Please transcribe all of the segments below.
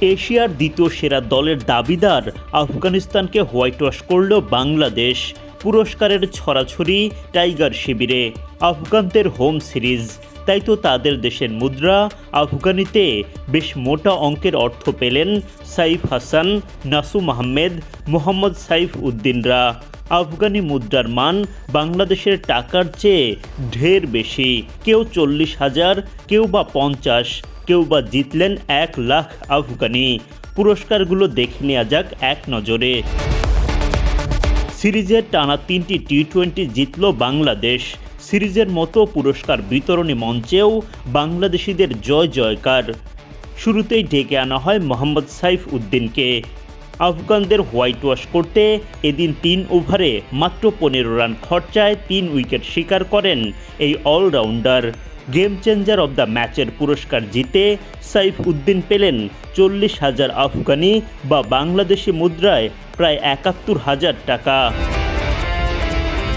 এশিয়ার দ্বিতীয় সেরা দলের দাবিদার আফগানিস্তানকে হোয়াইট ওয়াশ করল বাংলাদেশ। পুরস্কারের ছড়াছড়ি টাইগার শিবিরে। আফগানদের হোম সিরিজ। তাই তো তাদের দেশের মুদ্রা। আফগানিতে বেশ মোটা অঙ্কের অর্থ পেলেন সাইফ হাসান, নাসুম আহমেদ, মোহাম্মদ সাইফ উদ্দিনরা। আফগানি মুদ্রার মান বাংলাদেশের টাকার চেয়ে ঢের বেশি। কেউ চল্লিশ হাজার, কেউ বা পঞ্চাশ। কেউ বা জিতলেন এক লাখ আফগানি পুরস্কারগুলো দেখে নেওয়া যাক এক নজরে। সিরিজের টানা তিনটি টি টোয়েন্টি জিতল বাংলাদেশ। সিরিজের মতো পুরস্কার বিতরণী মঞ্চেও বাংলাদেশিদের জয় জয়কার। শুরুতেই ডেকে আনা হয় মোহাম্মদ সাইফ উদ্দিনকে। আফগানদের হোয়াইট ওয়াশ করতে এদিন তিন ওভারে মাত্র পনেরো রান খরচায় তিন উইকেট শিকার করেন এই all-rounder. Game changer of the ম্যাচের পুরস্কার জিতে সাইফ উদ্দিন পেলেন চল্লিশ হাজার আফগানি বা বাংলাদেশি মুদ্রায় প্রায় একাত্তর হাজার টাকা।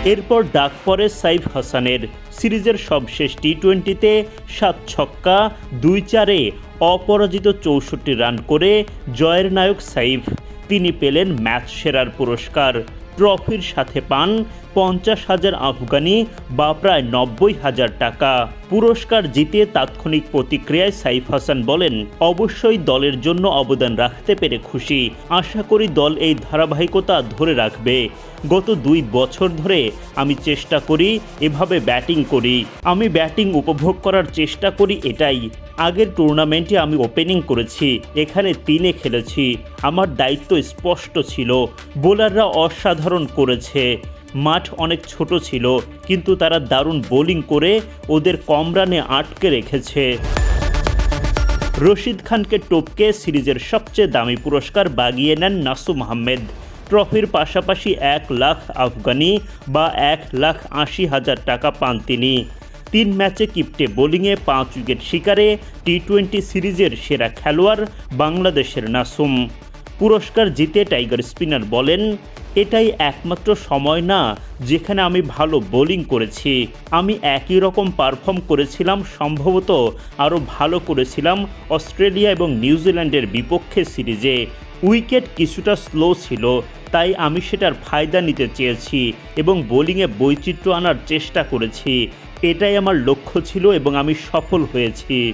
এরপর ডাক পড়ে সাইফ হাসানের। সিরিজের সবশেষ টি টোয়েন্টিতে সাত ছক্কা, দুই চারে অপরাজিত চৌষট্টি রান করে জয়ের নায়ক সাইফ। তিনি পেলেন ম্যাচ সেরার পুরস্কার। ট্রফির সাথে পান পঞ্চাশ হাজার আফগানি বা প্রায় নব্বই হাজার টাকা। পুরস্কার জিতে তাৎক্ষণিক প্রতিক্রিয়ায় সাইফ হাসান বলেন, অবশ্যই দলের জন্য অবদান রাখতে পেরে খুশি। আশা করি দল এই ধারাবাহিকতা ধরে রাখবে। গত দুই বছর ধরে আমি চেষ্টা করি এভাবে ব্যাটিং করি। আমি ব্যাটিং উপভোগ করার চেষ্টা করি এটাই। আগের টুর্নামেন্টে আমি ওপেনিং করেছি, এখানে তিনে খেলেছি। আমার দায়িত্ব স্পষ্ট ছিল। বোলাররা অসাধারণ করেছে। মাঠ অনেক ছোট ছিল, কিন্তু তারা দারুণ বোলিং করে ওদের কম রানে আটকে রেখেছে। রশিদ খানকে টপকে সিরিজের সবচেয়ে দামি পুরস্কার বাগিয়ে নেন নাসুম আহমেদ। ট্রফির পাশাপাশি এক লাখ আফগানি বা এক লাখ আশি হাজার টাকা পান তিনি। তিন ম্যাচে কিপটে বোলিংয়ে পাঁচ উইকেট শিকারে টি টোয়েন্টি সিরিজের সেরা খেলোয়াড় বাংলাদেশের নাসুম। পুরস্কার জিতে টাইগার স্পিনার বলেন, এটাই একমাত্র সময় না, যেখানে আমি ভালো বোলিং করেছি। আমি একই রকম পারফর্ম করেছিলাম, সম্ভবত আরও ভালো করেছিলাম অস্ট্রেলিয়া এবং নিউজিল্যান্ডের বিপক্ষে সিরিজে। উইকেট কিছুটা স্লো ছিল, তাই আমি সেটার ফায়দা নিতে চেয়েছি এবং বোলিংয়ে বৈচিত্র্য আনার চেষ্টা করেছি। এটাই আমার লক্ষ্য ছিল এবং আমি সফল হয়েছি।